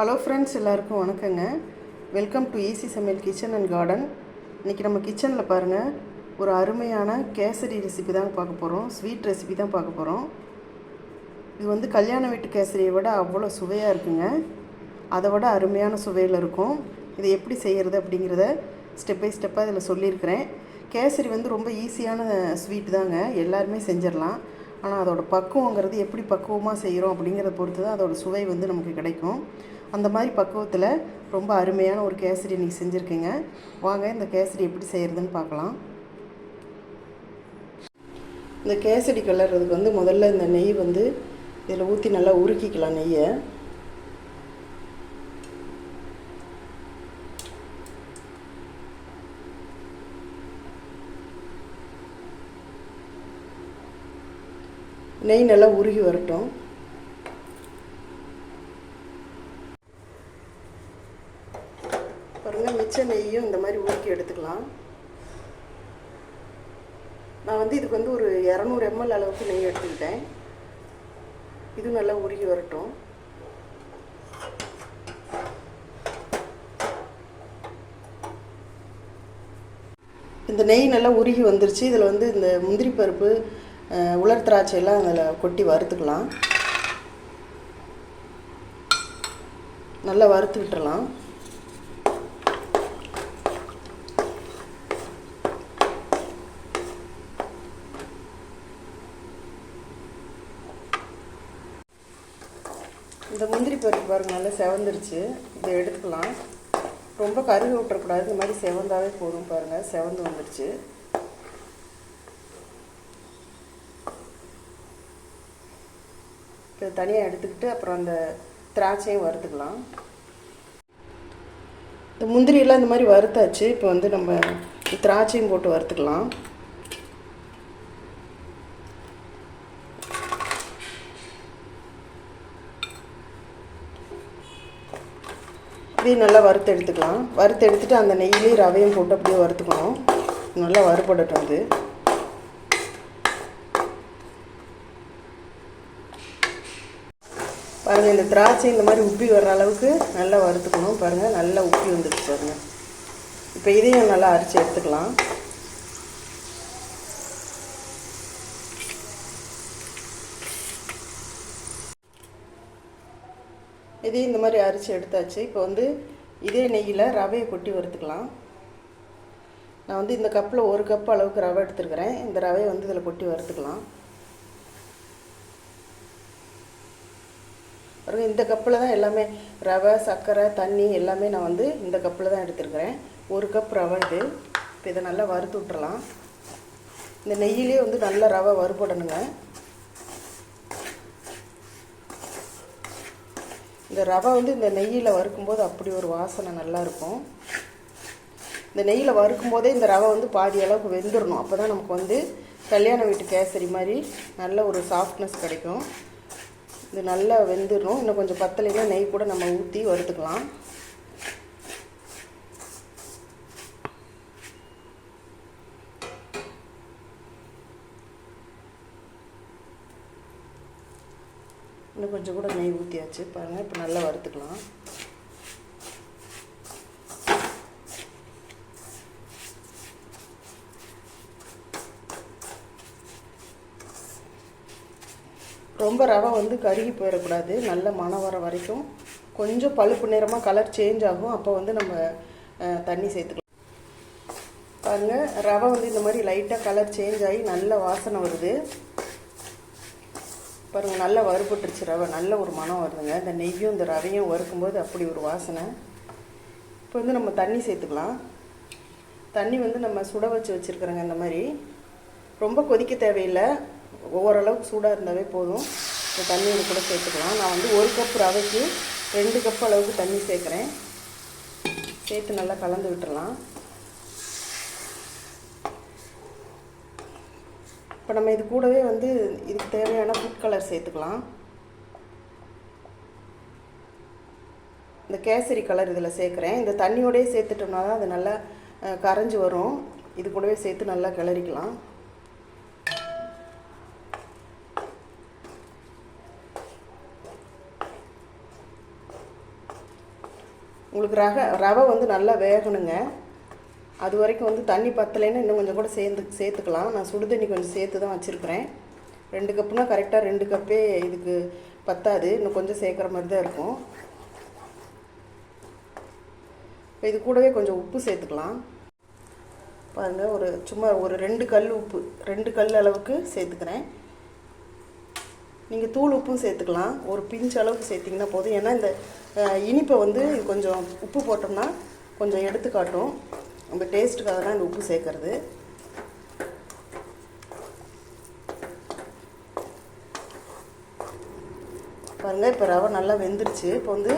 Hello friends எல்லாருக்கும் வணக்கங்க. Welcome to easy Samayal kitchen and garden இன்றைக்கி நம்ம கிச்சனில் பாருங்கள் ஒரு அருமையான கேசரி ரெசிபி தான் பார்க்க போகிறோம் ஸ்வீட் ரெசிபி தான் பார்க்க போகிறோம் இது வந்து கல்யாண வீட்டு கேசரியை விட அவ்வளோ சுவையாக இருக்குங்க. அதை விட அருமையான சுவையில் இருக்கும். இதை எப்படி செய்கிறது அப்படிங்கிறத ஸ்டெப் பை ஸ்டெப்பாக இதில் சொல்லியிருக்கிறேன். கேசரி வந்து ரொம்ப ஈஸியான ஸ்வீட் தாங்க. எல்லாருமே செஞ்சிடலாம். ஆனால் அதோடய பக்குவங்கிறது எப்படி பக்குவமாக செய்கிறோம் அப்படிங்கிறத பொறுத்து தான் அதோட சுவை வந்து நமக்கு கிடைக்கும். அந்த மாதிரி பக்குவத்தில் ரொம்ப அருமையான ஒரு கேசரி இன்றைக்கி செஞ்சுருக்கேங்க. வாங்க இந்த கேசரி எப்படி செய்கிறதுன்னு பார்க்கலாம். இந்த கேசரி கலர்றதுக்கு வந்து முதல்ல இந்த நெய் வந்து இதில் ஊற்றி நல்லா உருக்கிக்கலாம் நெய்யை. நெய் நல்லா உருகி வரட்டும். பாருங்கள் நெய்யும் இந்த மாதிரி உருக்கி எடுத்துக்கலாம். நான் வந்து இதுக்கு வந்து ஒரு இரநூறு எம்எல் அளவுக்கு நெய் எடுத்துக்கிட்டேன். இது நல்லா உருகி வரட்டும். இந்த நெய் நல்லா உருகி வந்துருச்சு. இதில் வந்து இந்த முந்திரி பருப்பு உலர் திராட்சை எல்லாம் அதில் கொட்டி வறுத்துக்கலாம். நல்லா வறுத்து விட்டுறலாம் இந்த பாருங்கள் பாருங்க நல்லா செவந்துருச்சு. இதை எடுத்துக்கலாம். ரொம்ப கருவி விட்டுறக்கூடாது. இந்த மாதிரி செவந்தாவே போதும் பாருங்கள் செவந்து வந்துருச்சு. இதை தனியாக எடுத்துக்கிட்டு அப்புறம் அந்த திராட்சையும் வறுத்துக்கலாம். இந்த முந்திரியெல்லாம் இந்த மாதிரி வறுத்தாச்சு. இப்போ வந்து நம்ம திராட்சையும் போட்டு வறுத்துக்கலாம். இதையும் நல்லா வறுத்து எடுத்துக்கலாம். வறுத்து எடுத்துட்டு அந்த நெய்யிலையும் ரவையும் போட்டு அப்படியே வறுத்துக்கணும். நல்லா வறுபடட்டும் அது. பாருங்கள் இந்த திராட்சை இந்த மாதிரி உப்பி வர்ற அளவுக்கு நல்லா வறுத்துக்கணும். பாருங்கள் நல்லா உப்பி வந்துடுச்சு பாருங்கள் இப்போ இதையும் நல்லா அரைச்சி எடுத்துக்கலாம். இதே இந்த மாதிரி அரிசி எடுத்தாச்சு. இப்போ வந்து இதே நெய்யில் ரவையை கொட்டி வறுத்துக்கலாம். நான் வந்து இந்த கப்பில் ஒரு கப் அளவுக்கு ரவை எடுத்துருக்கிறேன். இந்த ரவையை வந்து இதில் கொட்டி வறுத்துக்கலாம். பாருங்க இந்த கப்பில் தான் எல்லாமே ரவை சர்க்கரை தண்ணி எல்லாமே நான் வந்து இந்த கப்பில் தான் எடுத்துருக்கிறேன். ஒரு கப் ரவை இது. இப்போ இதை நல்லா வறுத்து விட்டுறலாம். இந்த நெய்யிலே வந்து நல்லா ரவை வறுபடணுங்க. இந்த ரவை வந்து இந்த நெய்யில் வறுக்கும்போது அப்படி ஒரு வாசனை நல்லாயிருக்கும். இந்த நெய்யில் வறுக்கும்போதே இந்த ரவை வந்து பாதி அளவுக்கு வெந்துடணும் அப்போ தான் நமக்கு வந்து கல்யாண வீட்டு கேசரி மாதிரி நல்ல ஒரு சாஃப்ட்னஸ் கிடைக்கும். இது நல்லா வெந்துடணும் இன்னும் கொஞ்சம் பத்தலைன்னா நெய் கூட நம்ம ஊற்றி வறுத்துக்கலாம். இன்னும் கொஞ்சம் கூட நெய் ஊற்றியாச்சு பாருங்கள் இப்போ நல்லா வறுத்துக்கலாம். ரொம்ப ரவை வந்து கருகி போயிடக்கூடாது நல்ல மனம் வர வரைக்கும். கொஞ்சம் பழுப்பு நிறமாக கலர் சேஞ்ச் ஆகும். அப்போ வந்து நம்ம தண்ணி சேர்த்துக்கலாம். பாருங்க ரவை வந்து இந்த மாதிரி லைட்டாக கலர் சேஞ்ச் ஆகி நல்ல வாசனை வருது. பாருங்க நல்லா வறுபட்டுருச்சு ரவை. நல்ல ஒரு மனம் வருதுங்க. இந்த நெய்யும் இந்த ரவையும் வறுக்கும்போது அப்படி ஒரு வாசனை. இப்போ வந்து நம்ம தண்ணி சேர்த்துக்கலாம். தண்ணி வந்து நம்ம சுட வச்சு வச்சுருக்குறோங்க இந்த மாதிரி. ரொம்ப கொதிக்க தேவையில்லை. ஓரளவுக்கு சூடாக இருந்தாவே போதும். இந்த தண்ணியை கூட சேர்த்துக்கலாம். நான் வந்து ஒரு கப் ரவைக்கு ரெண்டு கப் அளவுக்கு தண்ணி சேர்க்குறேன். சேர்த்து நல்லா கலந்து விட்டுடலாம் இப்போ நம்ம இது கூடவே வந்து இதுக்கு தேவையான ஃபுட் கலர் சேர்த்துக்கலாம். இந்த கேசரி கலர் இதில் சேர்க்குறேன். இந்த தண்ணியோடய சேர்த்துட்டோம்னா தான் அது நல்லா கரைஞ்சி வரும். இது கூடவே சேர்த்து நல்லா கிளறிக்கலாம். உங்களுக்கு ரக ரவை வந்து நல்லா வேகணுங்க. அது வரைக்கும் வந்து தண்ணி பத்தலைன்னா இன்னும் கொஞ்சம் கூட சேர்ந்து சேர்த்துக்கலாம். நான் சுடு தண்ணி கொஞ்சம் சேர்த்து தான் வச்சுருக்குறேன். ரெண்டு கப்புனா கரெக்டாக ரெண்டு கப்பே இதுக்கு பத்தாது. இன்னும் கொஞ்சம் சேர்க்குற மாதிரி தான் இருக்கும். இப்போ இது கூடவே கொஞ்சம் உப்பு சேர்த்துக்கலாம். பாருங்கள் ஒரு சும்மா ஒரு ரெண்டு கல் உப்பு ரெண்டு கல் அளவுக்கு சேர்த்துக்கிறேன். நீங்கள் தூள் உப்பும் சேர்த்துக்கலாம். ஒரு பிஞ்ச் அளவுக்கு சேர்த்திங்கன்னா போதும். ஏன்னா இந்த இனிப்பை வந்து கொஞ்சம் உப்பு போட்டோம்னா கொஞ்சம் எடுத்து காட்டும் நம்ம டேஸ்ட்டுக்காக தான் இந்த உப்பு சேர்க்கறது. பாருங்கள் இப்போ ரவை நல்லா வெந்துருச்சு. இப்போ வந்து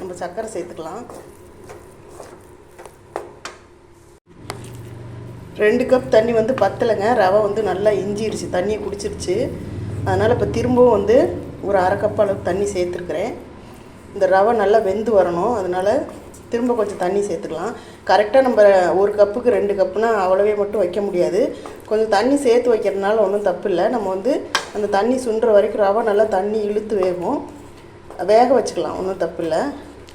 நம்ம சர்க்கரை சேர்த்துக்கலாம். ரெண்டு கப் தண்ணி வந்து பத்தலைங்க. ரவை வந்து நல்லா இஞ்சிருச்சு தண்ணியை குடிச்சிருச்சு. அதனால் இப்போ திரும்பவும் வந்து ஒரு அரை கப் அளவுக்கு தண்ணி சேர்த்துருக்குறேன். இந்த ரவை நல்லா வெந்து வரணும். அதனால் திரும்ப கொஞ்சம் தண்ணி சேர்த்துக்கலாம். கரெக்டாக நம்ம ஒரு கப்புக்கு ரெண்டு கப்புனா அவ்வளவே மட்டும் வைக்க முடியாது. கொஞ்சம் தண்ணி சேர்த்து வைக்கிறதுனால ஒன்றும் தப்பு இல்லை நம்ம வந்து அந்த தண்ணி சுண்டுற வரைக்கும் ரவை நல்லா தண்ணி இழுத்து வேகும். வேக வச்சுக்கலாம் ஒன்றும் தப்பு இல்லை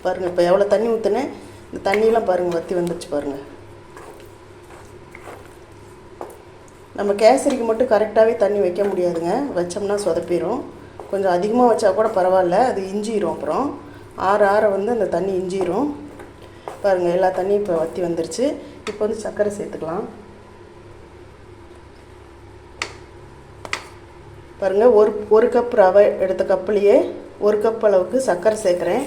பாருங்கள் இப்போ எவ்வளோ தண்ணி ஊற்றுனேன் இந்த தண்ணியெலாம் பாருங்கள் வற்றி வந்துருச்சு பாருங்கள் நம்ம கேசரிக்கு மட்டும் கரெக்டாகவே தண்ணி வைக்க முடியாதுங்க. வச்சோம்னா சொதப்பிடும் கொஞ்சம் அதிகமாக வச்சா கூட பரவாயில்ல அது இஞ்சிரும் அப்புறம். ஆற ஆற வந்து அந்த தண்ணி இஞ்சிரும். பாருங்கள் எல்லா தண்ணியும் இப்போ வற்றி வந்துருச்சு. இப்போ வந்து சர்க்கரை சேர்த்துக்கலாம். பாருங்கள் ஒரு ஒரு கப் ரவை எடுத்த கப்புலேயே ஒரு கப் அளவுக்கு சர்க்கரை சேர்க்குறேன்.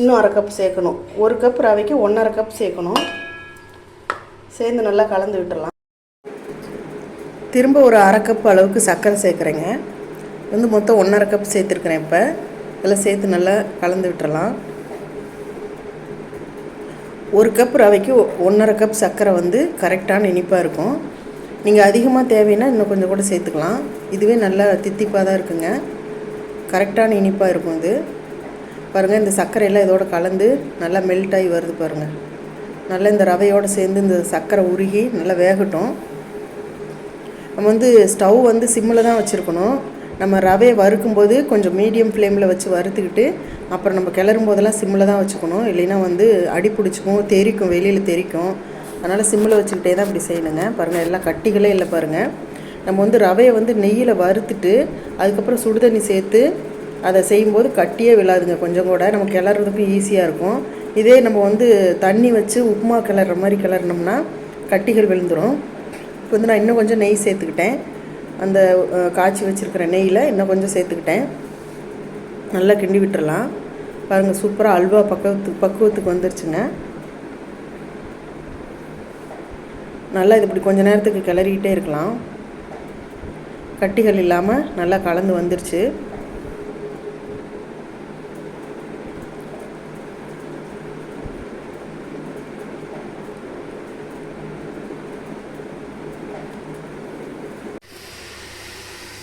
இன்னும் அரை கப் சேர்க்கணும். ஒரு கப் ரவைக்கு ஒன்றரை கப் சேர்க்கணும். சேர்ந்து நல்லா கலந்து விட்டுடலாம் திரும்ப ஒரு அரை கப் அளவுக்கு சர்க்கரை சேர்க்குறேங்க. வந்து மொத்தம் ஒன்றரை கப் சேர்த்துருக்குறேன் இப்போ. இதெல்லாம் சேர்த்து நல்லா கலந்து விட்டுறலாம். ஒரு கப் ரவைக்கு ஒ- ஒன்றரை கப் சர்க்கரை வந்து கரெக்டான இனிப்பாக இருக்கும். நீங்கள் அதிகமாக தேவைன்னா இன்னும் கொஞ்சம் கூட சேர்த்துக்கலாம். இதுவே நல்லா தித்திப்பாக தான் இருக்குங்க. கரெக்டான இனிப்பாக இருக்கும் இது. பாருங்கள் இந்த சர்க்கரையெல்லாம் இதோட கலந்து நல்லா மெல்ட் ஆகி வருது பாருங்கள் நல்லா இந்த ரவையோடு சேர்ந்து இந்த சர்க்கரை உருகி நல்லா வேகட்டும். நம்ம வந்து ஸ்டவ் வந்து சிம்மில் தான் வச்சுருக்கணும். நம்ம ரவையை வறுக்கும்போது கொஞ்சம் மீடியம் ஃப்ளேமில் வச்சு வறுத்துக்கிட்டு அப்புறம் நம்ம கிளறும் போதெல்லாம் சிம்மில் தான் வச்சுக்கணும். இல்லைன்னா வந்து அடி பிடிச்சிக்கும் தெறிக்கும் வெளியில் தெறிக்கும் அதனால் சிம்மில் வச்சுக்கிட்டே தான் இப்படி செய்யணுங்க. பாருங்கள் எல்லாம் கட்டிகளே இல்லை பாருங்கள் நம்ம வந்து ரவையை வந்து நெய்யில் வறுத்துட்டு அதுக்கப்புறம் சுடுதண்ணி சேர்த்து அதை செய்யும்போது கட்டியே விழாதுங்க. கொஞ்சம் கூட. நம்ம கிளறதுக்கும் ஈஸியாக இருக்கும். இதே நம்ம வந்து தண்ணி வச்சு உப்புமா கிளற மாதிரி கிளறினோம்னா கட்டிகள் விழுந்துடும் இப்போ வந்து நான் இன்னும் கொஞ்சம் நெய் சேர்த்துக்கிட்டேன். அந்த காய்ச்சி வச்சுருக்கிற நெய்யில் இன்னும் கொஞ்சம் சேர்த்துக்கிட்டேன். நல்லா கிண்டி விட்டுறலாம். பாருங்கள் சூப்பராக அல்வா பக்குவத்துக்கு பக்குவத்துக்கு வந்துருச்சுங்க. நல்லா இது இப்படி கொஞ்சம் நேரத்துக்கு கிளறிக்கிட்டே இருக்கலாம். கட்டிகள் இல்லாமல் நல்லா கலந்து வந்துருச்சு.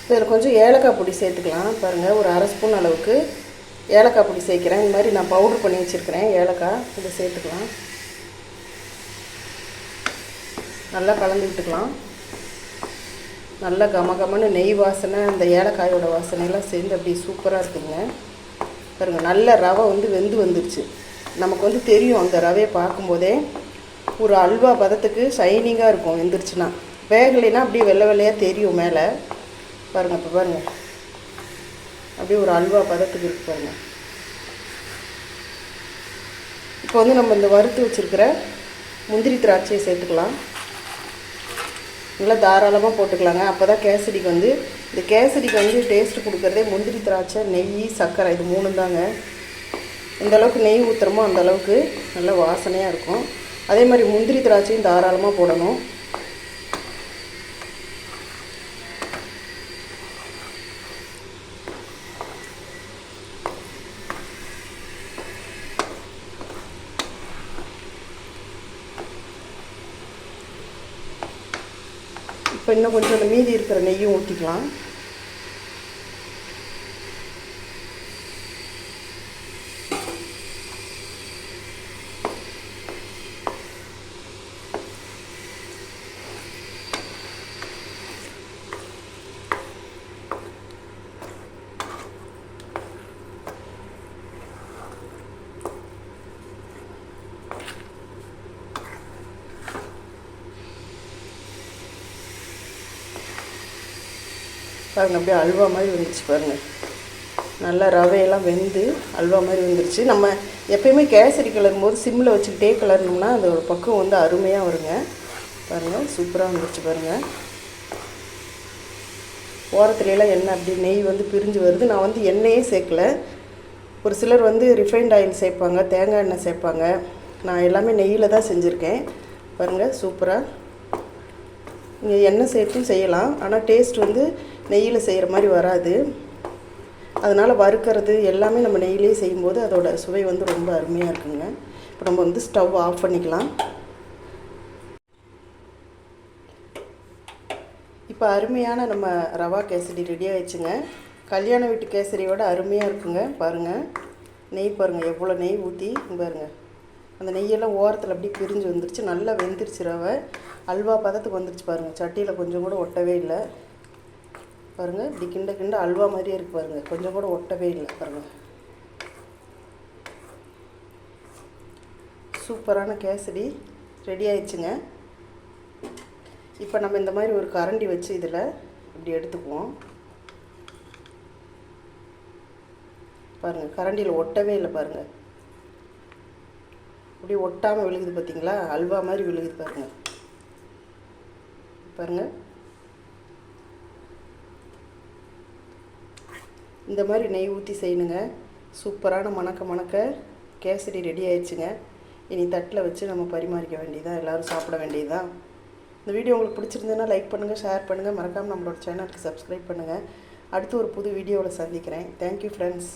இதில் கொஞ்சம் ஏலக்காய் பொடி சேர்த்துக்கலாம். பாருங்கள் ஒரு அரை ஸ்பூன் அளவுக்கு ஏலக்காய் பொடி சேர்க்குறேன். இந்த மாதிரி நான் பவுடர் பண்ணி வச்சுருக்கிறேன் ஏலக்காய். இதை சேர்த்துக்கலாம். நல்லா கலந்து விட்டுக்கலாம். நல்லா கம கமனு நெய் வாசனை அந்த ஏலக்காயோட வாசனையெல்லாம் சேர்ந்து அப்படியே சூப்பராக இருக்குங்க. பாருங்கள் நல்ல ரவை வந்து வெந்து வந்துருச்சு. நமக்கு வந்து தெரியும் அந்த ரவையை பார்க்கும்போதே ஒரு அல்வா பதத்துக்கு ஷைனிங்காக இருக்கும் வெந்துருச்சுன்னா. வேகலைன்னா அப்படியே வெள்ளை வெள்ளையாக தெரியும் மேலே. பாருங்கள் இப்போ பாருங்கள் அப்படியே ஒரு அல்வா பதத்துக்கு இருக்கு பாருங்கள் இப்போ வந்து நம்ம இந்த வறுத்து வச்சுருக்கிற முந்திரி திராட்சையை சேர்த்துக்கலாம். நல்லா தாராளமாக போட்டுக்கலாங்க. அப்போ தான் கேசரிக்கு வந்து இந்த கேசரிக்கு வந்து டேஸ்ட்டு கொடுக்குறதே முந்திரி திராட்சை நெய் சர்க்கரை இது மூணு தாங்க. எந்தளவுக்கு நெய் ஊற்றுறமோ அந்த அளவுக்கு நல்ல வாசனையாக இருக்கும். அதே மாதிரி முந்திரி திராட்சையும் தாராளமாக போடணும். இப்போ இன்னும் கொஞ்சம் அந்த மீதி இருக்கிற நெய்யும் ஊற்றிக்கலாம் பாருங்க அப்படியே அல்வா மாதிரி வந்துருச்சு பாருங்க. நல்லா ரவையெல்லாம் வெந்து அல்வா மாதிரி வந்துருச்சு. நம்ம எப்பயுமே கேசரி கிளறும் போது சிம்மில் வச்சுக்கிட்டே கிளறணும்னா அதோட பக்குவம் வந்து அருமையாக வருங்க. பாருங்கள் சூப்பராக வந்துருச்சு பாருங்கள் ஓரத்துலலாம் எண்ணெய் அப்படி நெய் வந்து பிரிஞ்சு வருது. நான் வந்து எண்ணெயே சேர்க்கல. ஒரு சிலர் வந்து ரிஃபைண்ட் ஆயில் சேர்ப்பாங்க தேங்காய் எண்ணெய் சேர்ப்பாங்க. நான் எல்லாமே நெய்யில் தான் செஞ்சுருக்கேன். பாருங்கள் சூப்பராக நீங்கள் எண்ணெய் சேர்த்தும் செய்யலாம். ஆனால் டேஸ்ட் வந்து நெய்யில் செய்கிற மாதிரி வராது. அதனால் வறுக்கிறது எல்லாமே நம்ம நெய்யிலே செய்யும்போது அதோட சுவை வந்து ரொம்ப அருமையாக இருக்குங்க. இப்போ நம்ம வந்து ஸ்டவ் ஆஃப் பண்ணிக்கலாம். இப்போ அருமையான நம்ம ரவா கேசரி ரெடி ஆயிடுச்சுங்க. கல்யாண வீட்டு கேசரியோட அருமையாக இருக்குங்க. பாருங்கள் நெய் பாருங்கள் எவ்வளோ நெய் ஊற்றி பாருங்கள் அந்த நெய்யெல்லாம் ஓரத்தில் அப்படியே பிரிஞ்சு வந்துருச்சு. நல்லா வெந்துருச்சு ரவை. அல்வா பதத்துக்கு வந்துருச்சு பாருங்கள் சட்டியில் கொஞ்சம் கூட ஒட்டவே இல்லை. பாருங்கள் இப்படி கிண்ட கிண்ட அல்வா மாதிரியே இருக்கு பாருங்கள் கொஞ்சம் கூட ஒட்டவே இல்லை பாருங்கள் சூப்பரான கேசரி ரெடி ஆயிடுச்சுங்க. இப்போ நம்ம இந்த மாதிரி ஒரு கரண்டி வச்சு இதில் இப்படி எடுத்துக்குவோம். பாருங்கள் கரண்டியில் ஒட்டவே இல்லை பாருங்கள் இப்படி ஒட்டாமல் விழுகுது பார்த்தீங்களா அல்வா மாதிரி விழுகுது பாருங்கள் பாருங்கள் இந்த மாதிரி நெய் ஊற்றி செய்யணுங்க. சூப்பரான மணக்க மணக்க கேசரி ரெடி ஆயிடுச்சுங்க. இனி தட்டில் வச்சு நம்ம பரிமாறிக்க வேண்டியதான் எல்லோரும் சாப்பிட வேண்டியதுதான் இந்த வீடியோ உங்களுக்கு பிடிச்சிருந்ததுன்னா லைக் பண்ணுங்கள் ஷேர் பண்ணுங்கள் மறக்காமல் நம்மளோட சேனலுக்கு சப்ஸ்கிரைப் பண்ணுங்கள் அடுத்து ஒரு புது வீடியோவில் சந்திக்கிறேன். Thank you friends